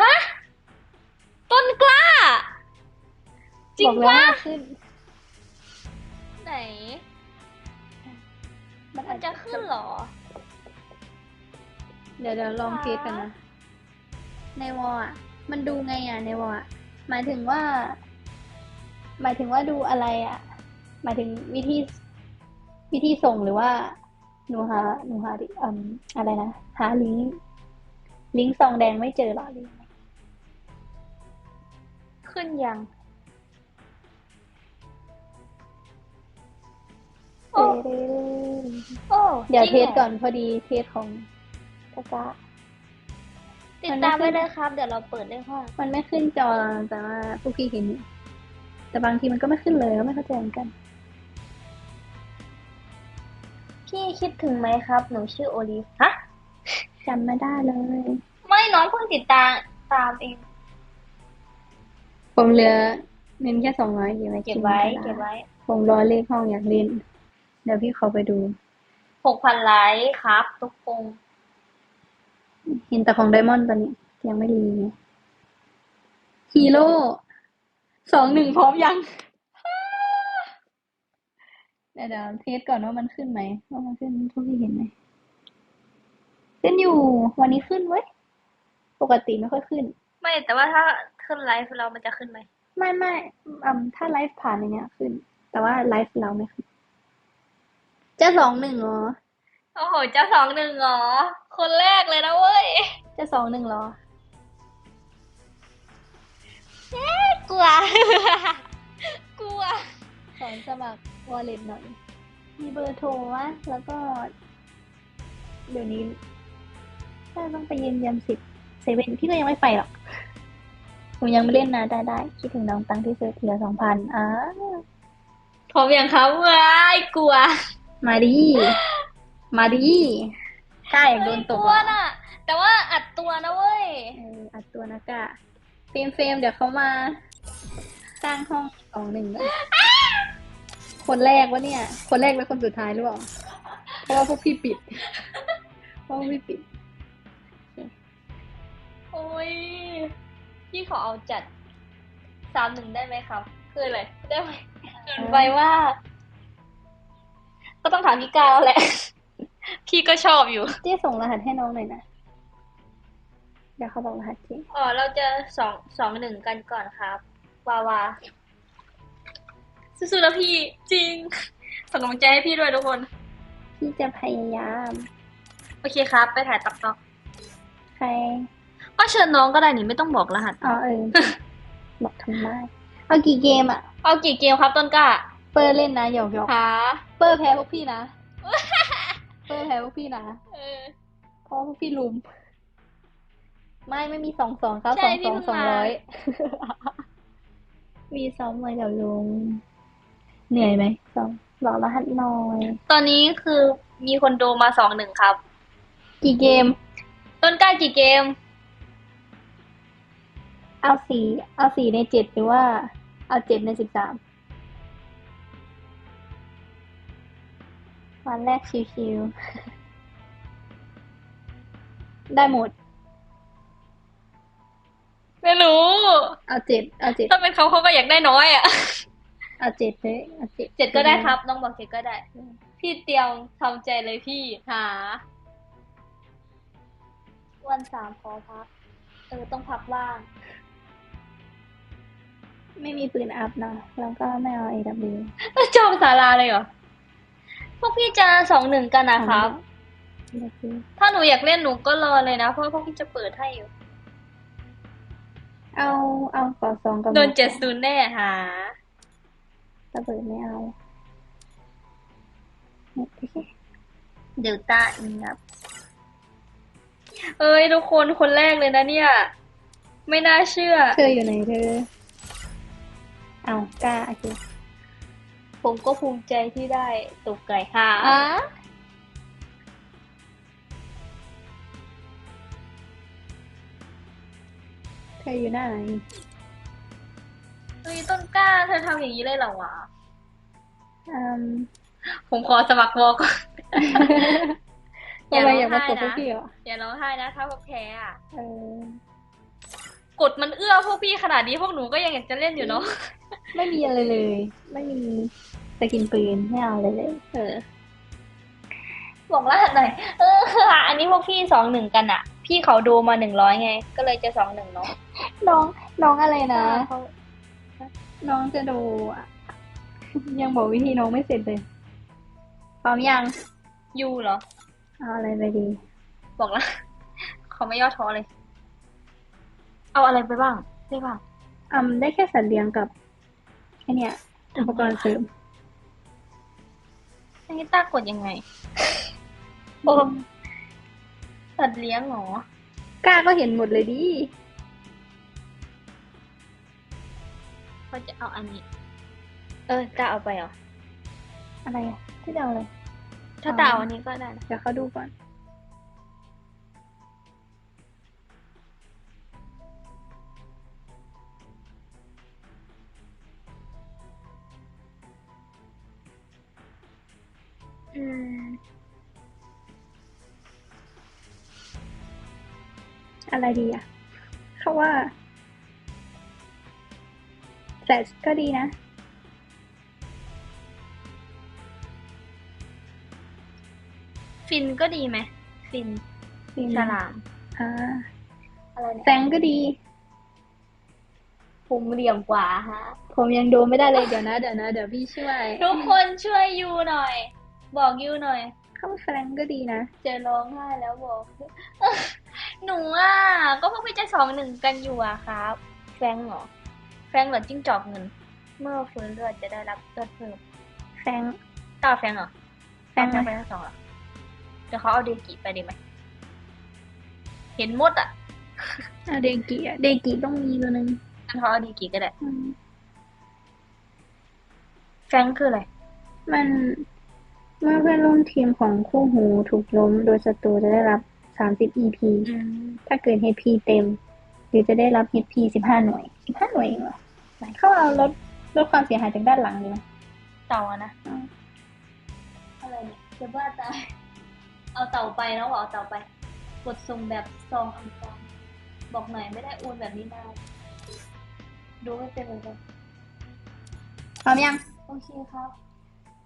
ฮะ ต้นกล้า จริบงอกแล้วปะว่าขึ้นไหน มันมัอานจจะขึ้นเหรอ เดี๋ยวเดี๋ยวลองเทสกันนะ ในวอลอะ มันดูไงอะ ในวอลอะ หมายถึงว่า หมายถึงว่าดูอะไรอะ หมายถึงวิธีวิธีส่งหรือว่า หนูหาหนูหาดิอืมอะไรนะ หาลิงก์ ลิงก์ซองแดงไม่เจอหรอหรือยังไงขึ้นยัง โอ้โอ้เดี๋ยวจเทริงสหรก่อนพอดีเทสของตะกร้าติดตามไว้เลยครับ เดี๋ยวเราเปิดได้ห้องมันไม่ขึ้นจอแต่ว่าพวกพี่เห็นอยู่แต่บางทีมันก็ไม่ขึ้นเลยก็ไม่เข้าใจเหมือนกัน พี่คิดถึงไหมครับ หนูชื่อโอลิฟฮะจำไม่ได้เลย ไม่น้องเพิ่งติดตามตามเอง ผมเหลือเงินแค่สองร้อยอยู่ไหมเก็บไว้กินเก็บไว้ ผมรอเลขห้องอยากเล่น เดี๋ยวพี่เขาไปดู หกพันไลค์ครับ ทุกคนเห็นแต่ของไดมอนด์ตอนนี้ ยังไม่รีไงฮีโร่สองหนึ่งพร้อมยัง เดี๋ยวเดี๋ยวเทสก่อนว่ามันขึ้นไหมว่ามันขึ้นทุกที่เห็นไหมขึ้นอยู่ วันนี้ขึ้นเว้ย ปกติไม่ค่อยขึ้น ไม่แต่ว่าถ้าขึ้นไลฟ์เรามันจะขึ้นไหมไม่ไม่อืมถ้าไลฟ์ผ่านอย่างเงี้ยขึ้น แต่ว่าไลฟ์เราไม่ขึ้นจะสองหนึ่งเหรอโอ้โหเจ้าสองหนึ่งเหรอคนแรกเลยนะเว้ยจะสองหนึ่งเหรอกลัว กลัวขอสมัครวอลเล็ตหน่อย มีเบอร์โทรวะแล้วก็ เดี๋ยวนี้ถ้าต้องไปยืนยันสิทธิ์ เซเว่นพี่ก็ยังไม่ไปหรอกผมยังไม่เล่นนะได้ได้คิดถึงน้องตังที่ซื้อเหลือสองพันอ่าพร้อมยังครับว้ายกลัว มาดีมาดีกล้าอยากโดนตกบลัวอะน่ะ แต่ว่าอัดตัวนะเว้ยเอออัดตัวนะกะเฟรมเฟรมเดี๋ยวเขามาสร้างห้องสองหนึ่งกันคนแรกวะเนี่ย คนแรกและคนสุดท้ายหรือเปล่าเพราะว่าพวกพี่ปิดเพราะว่าพวกพี่ปิด โอ้ยพี่ขอเอาจัดสามหนึ่งได้ไหมครับ คืออะไรได้ไหมเกินไปว่า ก็ต้องถามพี่ก้าวแหละ พี่ก็ชอบอยู่เจ๊ส่งรหัสให้น้องหน่อยนะ เดี๋ยวเขาบอกรหัสเจ๊อ๋อเราจะสองสองหนึ่งกันก่อนครับ วาวาสู้ๆนะพี่จริงส่งกำลังใจให้พี่ด้วยทุกคน พี่จะพยายาม โอเคครับ ไปถ่ายตักต่อใคร ก็เชิญน้องก็ได้นี่ไม่ต้องบอกรหัส อ๋อเออ บอกทำไมเอากี่เกมอะ เอากี่เกมครับต้นกล้าเปอร์เล่นนะหยอกหยอกหาเปอร์แพ้พวกพี่นะ เปอร์แพ้พวกพี่นะเออเพราะพวกพี่ลุม ไม่ไม่มีสองสองเก้าใช่สองพี่สองเพิ่งสองมาร้อยมีซ้อมมากับลุง เหนื่อยไหมซ้อมบอกรหัสหน่อย ตอนนี้คือมีคนดูมาสองหนึ่งครับ กี่เกม ต้นกล้ากี่เกม เอาสี่เอาสี่ในเจ็ดหรือว่า เอาเจ็ดในสิบสามวันแรกชิวๆได้หมด ไม่รู้ เอาเจ็ดเอาเจ็ดถ้าเป็นเขาเขาก็อยากได้น้อยอะ เอาเจ็ดเลยเอาเจ็ดเจ็ดก็ได้ครับ น้องบอกเจ็ดก็ได้ พี่เตรียมทำใจเลยพี่หาวันสามขอพัก เออ ต้องพักบ้าง ไม่มีปืนอัพเนาะแล้วก็ไม่เอา AW จองศาลาเลยเหรอ พวกพี่จะสองหนึ่งกันนะครับ AW ถ้าหนูอยากเล่นหนูก็รอเลยนะ เพราะว่าพวกพี่จะเปิดให้อยู่ เอาเอาก่อสองกับโดนเจ็ดศูนย์แน่หาระเบิดไม่เอาโอเคเดลต้าอินครับเอ้ยทุกคนคนแรกเลยนะเนี่ย ไม่น่าเชื่อ เธออยู่ไหนเธอ เอากล้าโอเคผมก็ภูมิใจที่ได้ตกไก่ค่ะอะเธออยู่หน้าไหนเฮ้ยต้นกล้าเธอทำอย่างนี้เลยเหรอวะอืมผมขอสมัครวอลก่อนอย่าทำไมร้องอยากมาไห้ตบพวกนะพี่เหรออย่าร้องไห้นะถ้าพวกแพ้อะเออ กดมันเอื้อพวกพี่ขนาดนี้พวกหนูก็ยังอยากจะเล่นอยู่เนาะไม่มีอะไรเลย ไม่มีสกินปืนไม่เอาเลยเลยเออบอกรหัสหน่อยเอออันนี้พวกพี่สองหนึ่งกันอะพี่เขาดูมาหนึ่งร้อยไง ก็เลยจะสองหนึ่งเนาะน้องน้องอะไรนะเขาน้องจะดูอะยังบอกวิธีน้องไม่เสร็จเลยพร้อมยังยูเหรอเอาอะไรไปดี บอกแล้วเขาไม่ย่อท้อเลย เอาอะไรไปบ้างได้บ้างอืมได้แค่สัตว์เลี้ยงกับไอเนี่ยอุปกรณ์เสริมอันนี้ตากดยังไงโอ้สัตว์เลี้ยงเหรอกล้าก็เห็นหมดเลยดิเขาจะเอาอันนี้ เออตาเอาไปเหรอ อะไรอะที่จะเอาอะไรถ้าตาเอาอันนี้ก็ได้นะเดี๋ยวเขาดูก่อน อืม อะไรดีอะเขาว่าแฟลชก็ดีนะ ฟินก็ดีไหม ฟิน ฟินฉลาม อ่า อะไรเนี่ยแฟงก็ดี ผมเหลี่ยมกว่าฮะ ผมยังดูไม่ได้เลยเดี๋ยวนะ เดี๋ยวนะ เดี๋ยวพี่ช่วย ทุกคนช่วยยูหน่อย บอกยูหน่อยเข้าแฟงก็ดีนะ เจะร้องไห้แล้วบอกเอ้อหนูอะก็พวกพี่จะสองหนึ่งกันอยู่อะครับ แฟรงค์เหรอแฟรงค์เหรอจิ้งจอกเงิน เมื่อฟื้นเลือดจะได้รับเลือดเพิ่มแฟงตาแฟรงค์เหรอแฟงเอาไหแฟมรงค์ไปทั้งสองเหรอเดี๋ยวเขาเอาเดกิไปดีไหมเห็นมดอะอะเดกิอะเดกิต้องมีตัวหนึ่งงั้นเขาเอาเดกิก็ได้อืมแฟรงค์คืออะไรมัน เมื่อเพื่อนร่วมทีมของคู่หูถูกล้มโดยศัตรูจะได้รับ 30 EP อืมถ้าเกิด HP เต็ม หรือจะได้รับ HP 15 หน่วย 15 หน่วยเองเหรอเข้าเอาลดลดความเสียหายจากด้านหลังดีไหมเต่าอะนะอืมอะไรเนี่ยจะบ้าตายเอาเต่าไปแล้วเหรอเอาเต่าไป กดส่งแบบซองอันซองบอกหน่อยไม่ได้โอนแบบนี้นานดูไม่เป็นเลยกันพร้อมยัง โอเคครับ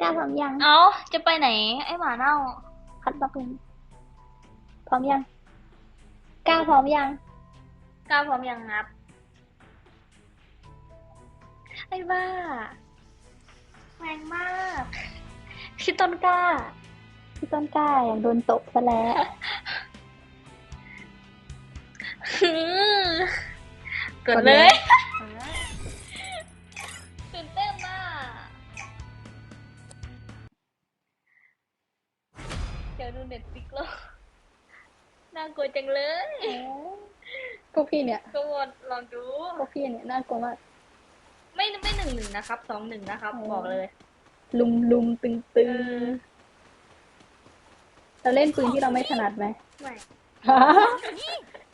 กล้าพร้อมยังเอาจะไปไหน ไอ้หมาเน่า คัดบล็อกเลยพร้อมยังกล้าพร้อมยังก้าวพร้อมยังงับ ไอ้บ้าแรงมากพี่ต้นกล้าพี่ต้นกล้าอยากโดนตบซะแล้วเกิดเลย จังเลยพวกพี่เนี่ยทุกคนลองดูพวกพี่เนี่ยน่ากลัวมากไม่ไม่หนึ่งหนึ่งนะครับสองหนึ่งนะครับอ๋อบอกเลย ลุมลุมตึงตึเองอเราเล่นปืนที่เราไม่ถนัดไหมไม่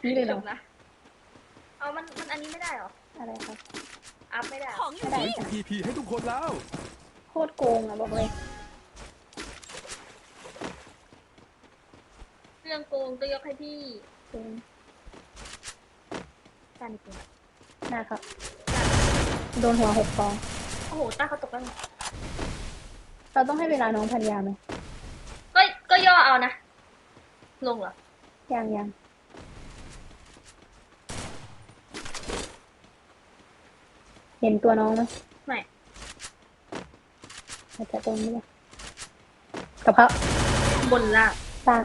นี่เลยเหจรอบนะเอามันมันอันนี้ไม่ได้เหรออะไรครับอัพไม่ได้เหรอของอยู่ไม่ได้นี่จ้ะ PP ให้ทุกคนแล้วโคตรโกงอะบอกเลย เรื่องโกงก็ยกให้พี่โกงตานี่เป็นนะครับ โดนหัวหกฟอง โอ้โหตาเขาตกแล้วเราต้องให้เวลาน้องพันยาไหมก็ก็ย่อเอานะ ลงเหรอ ยังยังเห็นตัวน้องไหมไม่อาจจะตรงนี้เลยกระเพาะบนล่างสร้า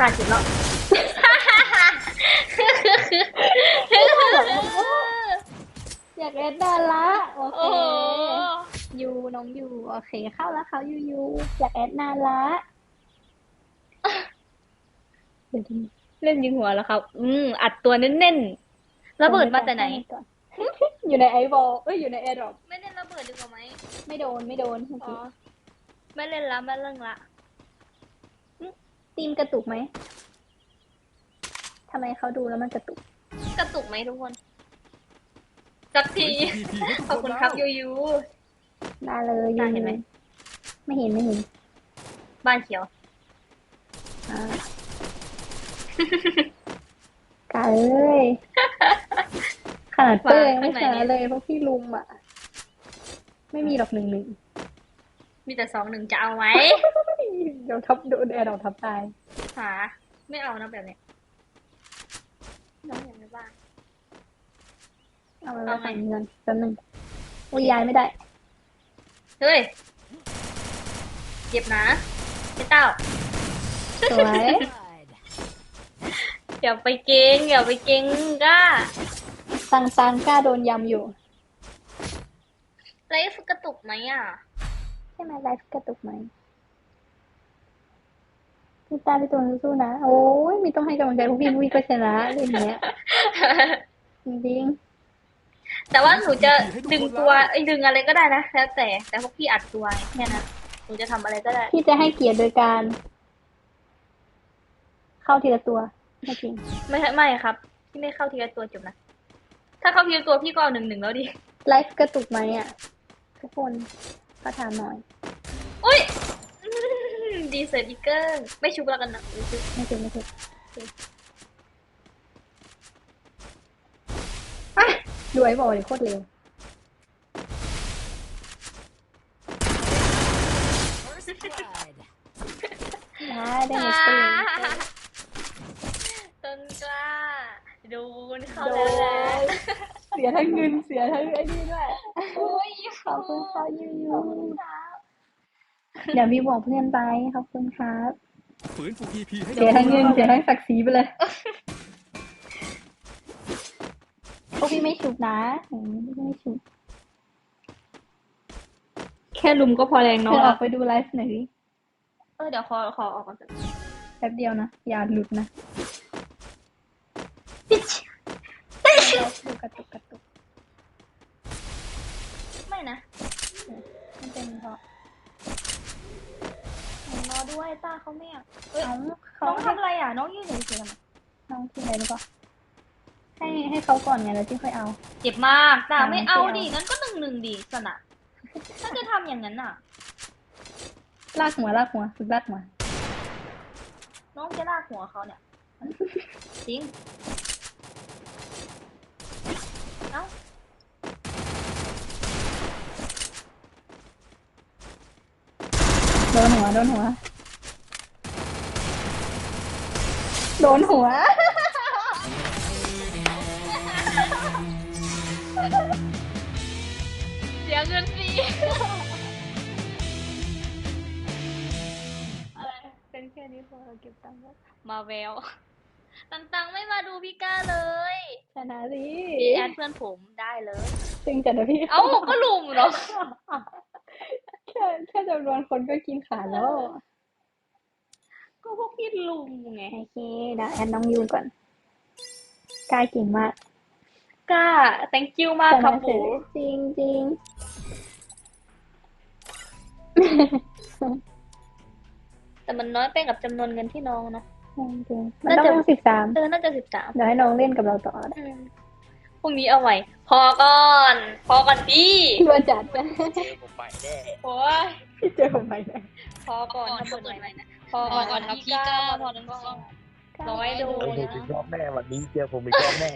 งตาจุดแล้วอยากเล่นดาละโอเคโอ้โหยูน้องยูโอเค เข้าแล้วเขายูยูอยากแอดนานละเดี๋ยวทีเล่นยิงหัวแล้วครับ อืมอัดตัวเน้นๆระเบิดมาแต่ไหนก่อนอยู่ในไอโบเอ้ยอยู่ในแอร์ดรอปไม่เล่นระเบิดดีกว่าไหมไม่โดนไม่โดนเมื่ออ๋อกี้ไม่เล่นละไม่เล่นละ ตีมกระตุกไหมทำไมเขาดูแล้วมันกระตุก กระตุกไหมทุกคน สักที PP ให้ทุกขอบคคุนณแล้ครับวยูยูได้เลยได้เห็นไหม ไม่เห็นไม่เห็น บ้านเขียวอ่ากาเลยขนาดเป้ยยังไม่ชนะเลยเพราะพี่ลุมอะ ไม่มีหรอกหนึ่งหนึ่ง มีแต่สองหนึ่งจะเอาไหมเดี๋ยวทับโดนแอร์ดอกทับตายหาไม่เอานะแบบเนี้ยน้องอยากในบ้านเอาไปเอาไว้ไงฝั่งเงินแป๊บนึงโอ้ยย้ายไม่ได้ เฮ้ยเจ็บนะพี่เต้า สวย อย่าไปเก่งอย่าไปเก่งก้าตังตังกล้าโดนยำอยู่ ไลฟ์กระตุกไหมอะใช่ไหมไลฟ์กระตุกไหมพี่ตาพี่ตัวสู้ๆนะ โอ้ยไมีต้องให้กำลังใจพวกพี่พวกพี่ก็ชนะเรื่องเนี้ยจริงแต่ว่าหนูจะดึงตัวไอ้ยดึงอะไรก็ได้นะแล้วแต่ แต่พวกพี่อัดตัวไงแค่นั้นหนูจะทำอะไรก็ได้ๆพี่จะให้เกียรติโดยการ เข้าทีละตัวไม่จริง ไม่ใช่ไม่ครับ พี่ไม่เข้าทีละตัวจบนะ ถ้าเข้าทีละตัวพี่ก็เอาหนึ่งหนึ่งแล้วดิไลฟ์กระตุกไหมอะทุกคน ขอถามหน่อย อุ้ยอื้อดีเซอร์ดิเกอร์ไม่ชุบแล้วกันนะไม่ชุบไม่ถึงไม่ถึงอะดูไอ้บอกเลยโคตรเร็วได้ได้หมดตีต้นกล้าดูนเข้าโดแล้วแหละย เสียทั้งเงินเสียทั้งไอ้นี่ด้วย อุ้ยขอบคุณค่ะยูยูเดี๋ยวมีบอกเพื่อนไปขอบคุณครับฝืนฟู EP ให้เสียทั้งเงินเสียทั้งศักดิ์ศรีไปเลยพวกพี่ไม่ฉุบนะอืมพวกพี่ไม่ฉุบแค่ลุมก็พอแรงเธเนาะอออกไปดูไลฟ์หน่อยดิเออเดี๋ยวขอขอออกก่อนแป๊บเดียวนะ อย่าหลุดนะดู กระตุกกระตุก ไม่นะ มันเป็นเพราะหนูรอด้วยต้าเขาไม่อยากเอ้ยน้องเขาน้องให้ทำอะไรอะ น้องยืนเฉยๆทำไมน้องที่ไหนหรือเปล่าให้ให้เขาก่อนไงแล้วที่ค่อยเอา เจ็บมากต้าน้องไม่เอาไม่เอาดิงั้นก็หนึ่งหนึ่งดิสนะถ้าจะทำอย่างนั้นอะ ลากหัวลากหัวฝึกลากหัว น้องจะลากหัวเขาเนี่ยจริง เอ้า โด นหัวโดนหัว โดนหัว เสียเงินฟรีอะไรเป็นแค่นี้พอเราเก็บตังค์แล้วมาแววตังตังไม่มาดูพี่ก้าเลยชนะสิพี่แอดเพื่อนผมได้เลยจริงจัดนะพี่ เอ้าก็ลุมเนาะ แค่แค่จำนวนคนก็กินขาดแล้ว ก็พวกพี่ลุมไง โอเคเดี๋ยวแอนน้องยูก่อนกายเก่งมากก้า thank you มากครับปูจริงจริงแต่มันน้อยไปกับจำนวนเงินที่น้องเนาะจริงจริงมันต้องสิบสามเออน่าจะสิบสามเดี๋ยวให้น้องเล่นกับเราต่อนะ พรุ่งนี้เอาใหม่ พอก่อน พอก่อนพี่รัวจัดนะเจอผมใหม่แน่โอ้ยพี่เจอผมใหม่เลยพอก่อนทำเปิดใหม่นะพอก่อนครับพี่ก้าพอนั้นก็ร้อยโดเออผมอีกรอบแน่วันนี้เจอผมอีกรอบแน่